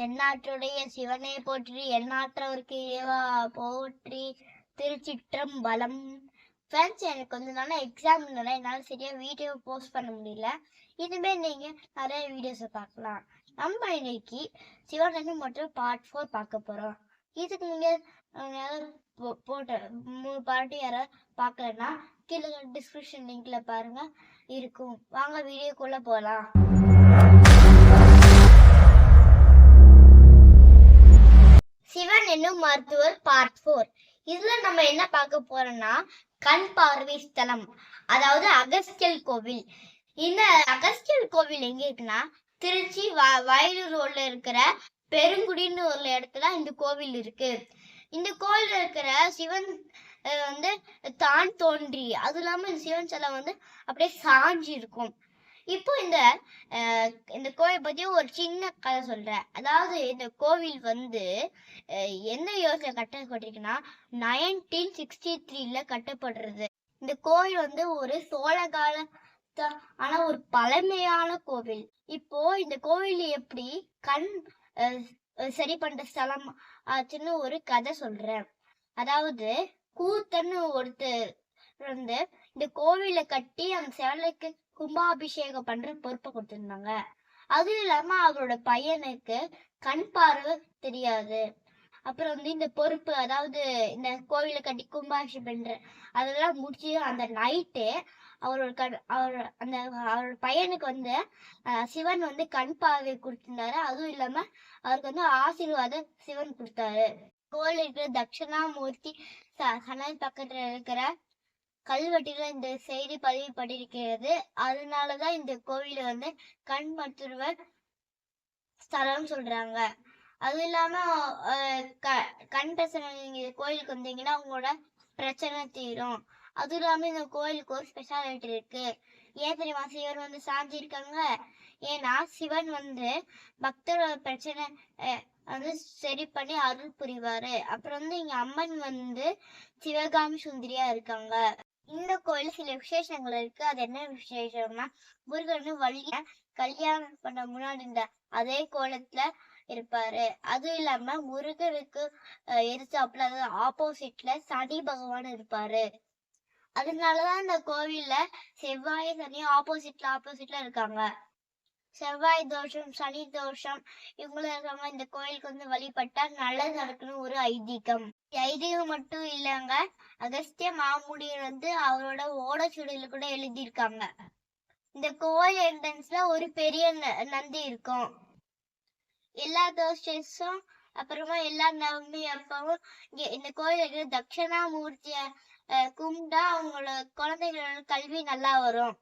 தென்னாட்டுடைய சிவனே போற்றி எண்ணாற்றவருக்கு இறைவா போற்றி. திருச்சிற்றம்பலம். ஃப்ரெண்ட்ஸ் எனக்கு கொஞ்ச நாள் எக்ஸாம் இருந்தனால என்னால் சரியாக வீடியோ போஸ்ட் பண்ண முடியல. இனிமேல் நீங்கள் நிறைய வீடியோஸை பார்க்கலாம். நம்ம இன்னைக்கு சிவனனு மற்றும் பார்ட் ஃபோர் பார்க்க போகிறோம் இதுக்கு நீங்கள் போட்ட மூணு பார்ட்டி யாராவது பார்க்கலன்னா கீழே டிஸ்கிரிப்ஷன் லிங்க்ல பாருங்கள் இருக்கும். வாங்க வீடியோக்குள்ளே போகலாம் என்னும் மருத்துவர் பார்ட் ஃபோர் இதுல நம்ம என்ன பார்க்க போறோம்னா கண் பார்வை ஸ்தலம் அதாவது அகஸ்தியல் கோவில். இந்த அகஸ்தியல் கோவில் எங்க இருக்குன்னா திருச்சி வ- வயலூர் ரோட்ல இருக்கிற பெருங்குடின்னு ஒரு இடத்துல இந்த கோவில் இருக்கு. இந்த கோவில் இருக்கிற சிவன் வந்து தான் தோன்றி அதுவும் இல்லாம இந்த சிவன் சிலை வந்து அப்படியே சாஞ்சி இருக்கும் இப்போ இந்த இந்த கோவில் பத்தி ஒரு சின்ன கதை சொல்றேன். அதாவது இந்த கோவில் வந்து எந்த இயர்ஸ்ல கட்டப்பட்டிருக்குன்னா நைன்டீன் சிக்ஸ்டி த்ரீல கட்டப்படுறது. இந்த கோவில் வந்து ஒரு சோழ கால ஆனா ஒரு பழமையான கோவில். இப்போ இந்த கோவில் எப்படி கண் சரி பண்ற ஸ்தலம் ஆச்சுன்னு ஒரு கதை சொல்றேன். அதாவது கூத்தன்னு ஒருத்தர் வந்து இந்த கோவில கட்டி அந்த சிவனுக்கு கும்பாபிஷேகம் பண்ற பொறுப்பை கொடுத்திருந்தாங்க. அதுவும் இல்லாம அவரோட பையனுக்கு கண் பார்வை தெரியாது. அப்புறம் வந்து இந்த பொறுப்பு அதாவது இந்த கோவிலை கட்டி கும்பாபிஷேகம் பண்ற அதெல்லாம் முடிச்சு அந்த நைட்டு அவரோட கண் அவர் அந்த அவரோட பையனுக்கு வந்து அஹ், சிவன் வந்து கண் பார்வை கொடுத்திருந்தாரு. அதுவும் இல்லாம அவருக்கு வந்து ஆசீர்வாதம் சிவன் கொடுத்தாரு. கோவில் இருக்கிற தட்சிணாமூர்த்தி ச- பக்கத்துல இருக்கிற கல்வெட்டில இந்த செய்தி பதிவுபட்டிருக்கிறது. அதனாலதான் இந்த கோவில வந்து கண் மருத்துவர் ஸ்தலம் சொல்றாங்க. அது இல்லாம க- கண் பிரச்சனை நீங்க கோயிலுக்கு வந்தீங்கன்னா உங்களோட பிரச்சனை தீரும். அதுவும் இல்லாம இந்த கோயிலுக்கு ஒரு ஸ்பெஷாலிட்டி இருக்கு. ஏன் தெரியுமா? சிவர் வந்து சாஞ்சிருக்காங்க ஏன்னா சிவன் வந்து பக்தரோட பிரச்சனை வந்து சரி பண்ணி அருள் புரிவாரு. அப்புறம் வந்து இங்க அம்மன் வந்து சிவகாமி சுந்தரியா இருக்காங்க. இந்த கோயில் சில விசேஷங்கள் இருக்கு. அது என்ன விசேஷம்னா முருகன் வழிய கல்யாணம் பண்ண முன்னாடி இந்த அதே கோலத்துல இருப்பாரு. அதுவும் இல்லாம முருகனுக்கு எரிச்சாப்புல அதாவது ஆப்போசிட்ல சனி பகவான் இருப்பாரு. அதனாலதான் இந்த கோவில்ல செவ்வாய் சனி ஆப்போசிட்ல ஆப்போசிட்ல இருக்காங்க. செவ்வாய் தோஷம் சனி தோஷம் இவங்களும் இருக்கிறவங்க இந்த கோயிலுக்கு வந்து வழிபட்டா நல்லது நடக்கணும் ஒரு ஐதீகம். ஐதீகம் மட்டும் இல்லைங்க. அகஸ்திய மாமுனியர் வந்து அவரோட ஓடச்சுவடியில கூட எழுதியிருக்காங்க. இந்த கோயில் என்ட்ரன்ஸ்ல ஒரு பெரிய நந்தி இருக்கும். எல்லா தோஷம் அப்புறமா எல்லா நவமி அப்பவும் இந்த கோயில் இருக்கிற தட்சிணாமூர்த்திய கும்பிட்டா அவங்களோட குழந்தைகளோட கல்வி நல்லா வரும்.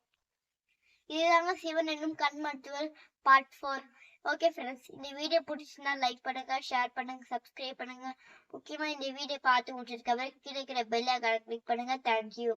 இதுதாங்க சிவன் என்னும் கண் மருத்துவர் பார்ட் ஃபோர் ஓகே ஃப்ரெண்ட்ஸ் இந்த வீடியோ பிடிச்சிருந்தா லைக் பண்ணுங்க ஷேர் பண்ணுங்க சப்ஸ்கிரைப் பண்ணுங்க. முக்கியமா இந்த வீடியோ பார்த்து முடிச்சிருக்க வரைக்கும் கீழே இருக்கிற பெல் கிளிக் பண்ணுங்க. தேங்க்யூ